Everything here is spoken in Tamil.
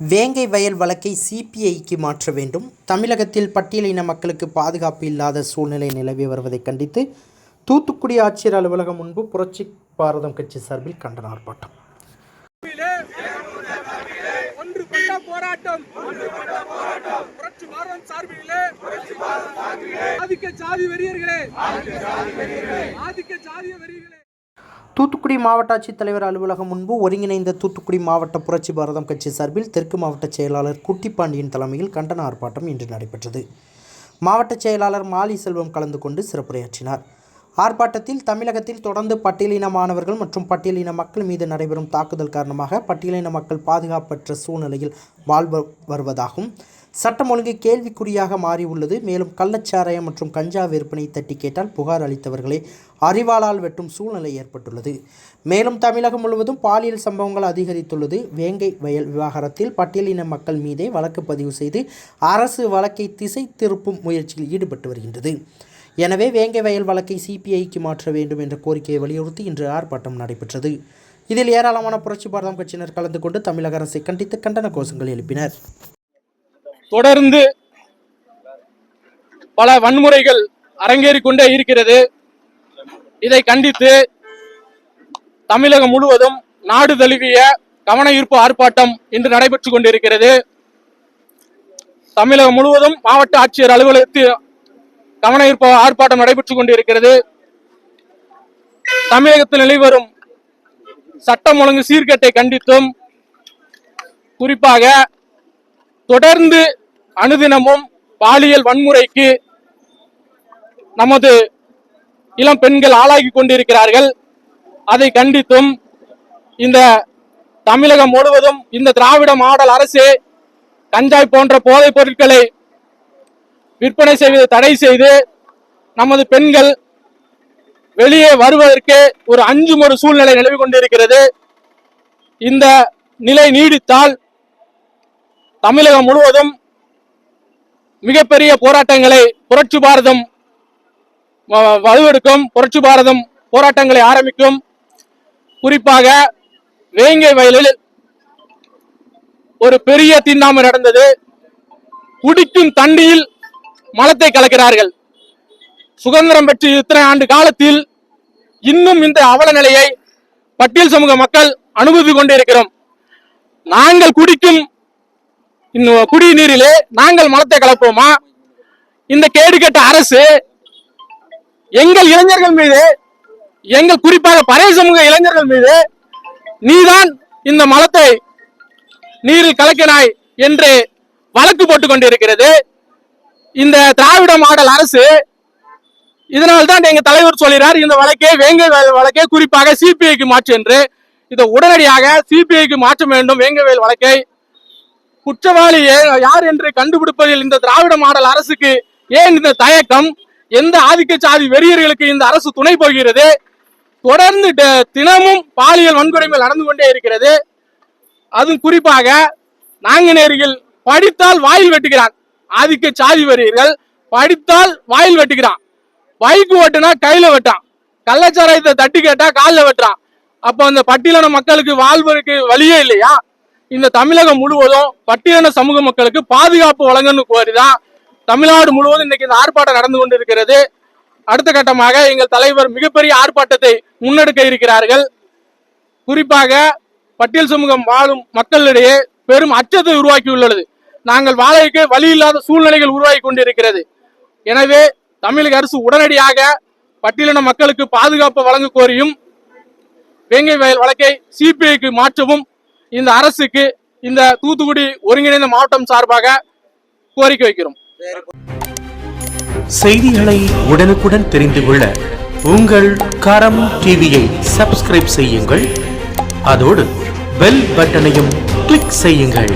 வேங்கை வயல் வழக்கை சிபிஐக்கு மாற்ற வேண்டும். தமிழகத்தில் பட்டியலின மக்களுக்கு பாதுகாப்பு இல்லாத சூழ்நிலை நிலவி வருவதை கண்டித்து தூத்துக்குடி ஆட்சியர் அலுவலகம் முன்பு புரட்சி பாரதம் கட்சி சார்பில் கண்டன ஆர்ப்பாட்டம். போராட்டம் புரட்சி சார்பிலே ஆதிக்க ஜாதி வெறியர்களே ஆதிக்க ஜாதிய வெறியர்களே தூத்துக்குடி மாவட்ட ஆட்சித்தலைவர் அலுவலகம் முன்பு ஒருங்கிணைந்த தூத்துக்குடி மாவட்ட புரட்சி பாரதம் கட்சி சார்பில் தெற்கு மாவட்ட செயலாளர் குட்டிப்பாண்டியன் தலைமையில் கண்டன ஆர்ப்பாட்டம் இன்று நடைபெற்றது. மாவட்ட செயலாளர் மாலி செல்வம் கலந்து கொண்டு சிறப்புரையாற்றினார். ஆர்ப்பாட்டத்தில் தமிழகத்தில் தொடர்ந்து பட்டியலின மாணவர்கள் மற்றும் பட்டியலின மக்கள் மீது நடைபெறும் தாக்குதல் காரணமாக பட்டியலின மக்கள் பாதுகாப்பற்ற சூழ்நிலையில் வாழ்வு வருவதாகவும் சட்டம் ஒழுங்கு கேள்விக்குறியாக மாறியுள்ளது மேலும் கள்ளச்சாராயம் மற்றும் கஞ்சா விற்பனை தட்டி கேட்டால் புகார் அளித்தவர்களை அறிவாளால் வெட்டும் சூழ்நிலை ஏற்பட்டுள்ளது. மேலும் தமிழகம் முழுவதும் பாலியல் சம்பவங்கள் அதிகரித்துள்ளது. வேங்கை வயல் விவகாரத்தில் பட்டியலின மக்கள் மீதே வழக்கு பதிவு செய்து அரசு வழக்கை திசை திருப்பும் முயற்சியில் ஈடுபட்டு வருகின்றது. எனவே வேங்கை வயல் வழக்கை சிபிஐக்கு மாற்ற வேண்டும் என்ற கோரிக்கையை வலியுறுத்தி இன்று ஆர்ப்பாட்டம் நடைபெற்றது. இதில் ஏராளமான புரட்சி பாரதம் கட்சியினர் கலந்து கொண்டு தமிழக அரசை கண்டித்து கண்டன கோஷங்கள் எழுப்பினர். தொடர்ந்து பல வன்முறைகள் அரங்கேறிக் கொண்டே இருக்கிறது. இதை கண்டித்து தமிழகம் முழுவதும் நாடு தழுவிய கவன ஈர்ப்பு ஆர்ப்பாட்டம் இன்று நடைபெற்றுக் கொண்டிருக்கிறது. தமிழகம் முழுவதும் மாவட்ட ஆட்சியர் அலுவலகத்தில் கவன ஈர்ப்பு ஆர்ப்பாட்டம் நடைபெற்றுக் கொண்டிருக்கிறது. தமிழகத்தில் நிலைவரும் சட்டம் ஒழுங்கு சீர்கேட்டை கண்டித்தும் குறிப்பாக தொடர்ந்து அனுதினமும் பாலியல் வன்முறைக்கு நமது இளம் பெண்கள் ஆளாகி கொண்டிருக்கிறார்கள். அதை கண்டித்தும் இந்த தமிழகம் முழுவதும் இந்த திராவிட மாடல் அரசு கஞ்சாய் போன்ற போதைப் பொருட்களை விற்பனை செய்வதை தடை செய்து நமது பெண்கள் வெளியே வருவதற்கு ஒரு அஞ்சும் ஒரு சூழ்நிலை நிலவி கொண்டிருக்கிறது. இந்த நிலை நீடித்தால் தமிழகம் முழுவதும் மிகப்பெரிய போராட்டங்களை புரட்சி பாரதம் வலுவெடுக்கும் புரட்சி பாரதம் போராட்டங்களை ஆரம்பிக்கும். குறிப்பாக வேங்கை வயலில் ஒரு பெரிய தீண்டாமை நடந்தது. குடிக்கும் தண்ணியில் மலத்தை கலக்கிறார்கள். சுதந்திரம் பெற்று இத்தனை ஆண்டு காலத்தில் இன்னும் இந்த அவல நிலையை பட்டியல் சமூக மக்கள் அனுபவித்துக் கொண்டிருக்கிறோம். நாங்கள் குடிக்கும் இந்த குடிநீரிலே நாங்கள் மலத்தை கலப்போமா? இந்த கேடுகெட்ட அரசு எங்கள் இளைஞர்கள் மீது எங்கள் குறிப்பாக பழைய சமூக இளைஞர்கள் மீது நீதான் இந்த மலத்தை நீரில் கலக்கினாய் என்று வழக்கு போட்டுக் கொண்டிருக்கிறது. இந்த திராவிட மாடல் அரசு இதனால் தான் எங்க தலைவர் சொல்கிறார் இந்த வழக்கே வேங்கை வழக்கே வழக்கை குறிப்பாக சிபிஐக்கு மாற்று என்று. இதை உடனடியாக சிபிஐக்கு மாற்ற வேண்டும் வேங்கவேல் வழக்கை குற்றவாளி யார் என்று கண்டுபிடிப்பதில் இந்த திராவிட மாடல் அரசுக்கு ஏன் இந்த தயக்கம்? எந்த ஆதிக்க சாதி வெறியர்களுக்கு இந்த அரசு துணை போகிறது? தொடர்ந்து தினமும் பாலியல் வன்கொடுமை நடந்து கொண்டே இருக்கிறது. அதுவும் குறிப்பாக நாங்குநேரியில் படித்தால் வாயில் வெட்டுகிறான். ஆதிக்க சாதி வெறியர்கள் படித்தால் வாயில் வெட்டுகிறான். பைக் ஓட்டுனா கையில வெட்டான் கள்ளச்சாராயத்தை தட்டி கேட்டா காலில் வெட்டுறான். அப்போ அந்த பட்டியலான மக்களுக்கு வாழ்வதற்கு வழியே இல்லையா? இந்த தமிழகம் முழுவதும் பட்டியலின சமூக மக்களுக்கு பாதுகாப்பு வழங்கணும் கோரிதான் தமிழ்நாடு முழுவதும் இன்னைக்கு இந்த ஆர்ப்பாட்டம் நடந்து கொண்டிருக்கிறது. அடுத்த கட்டமாக எங்கள் தலைவர் மிகப்பெரிய ஆர்ப்பாட்டத்தை முன்னெடுக்க இருக்கிறார்கள். குறிப்பாக பட்டியல் சமூகம் வாழும் மக்களிடையே பெரும் அச்சத்தை உருவாக்கியுள்ளது. நாங்கள் வாழைக்கு வழி இல்லாத சூழ்நிலைகள் உருவாகி கொண்டிருக்கிறது. எனவே தமிழக அரசு உடனடியாக பட்டியலின மக்களுக்கு பாதுகாப்பு வழங்க கோரியும் வேங்கை வயல் வழக்கை சிபிஐக்கு மாற்றவும் இந்த அரசுக்கு இந்த தூத்துக்குடி ஒருங்கிணைந்த மாவட்டம் சார்பாக கோரிக்கை வைக்கிறோம். செய்திகளை உடனுக்குடன் தெரிந்து கொள்ள உங்கள் கரம் டிவியை சப்ஸ்கிரைப் செய்யுங்கள். அதோடு பெல் பட்டனையும் கிளிக் செய்யுங்கள்.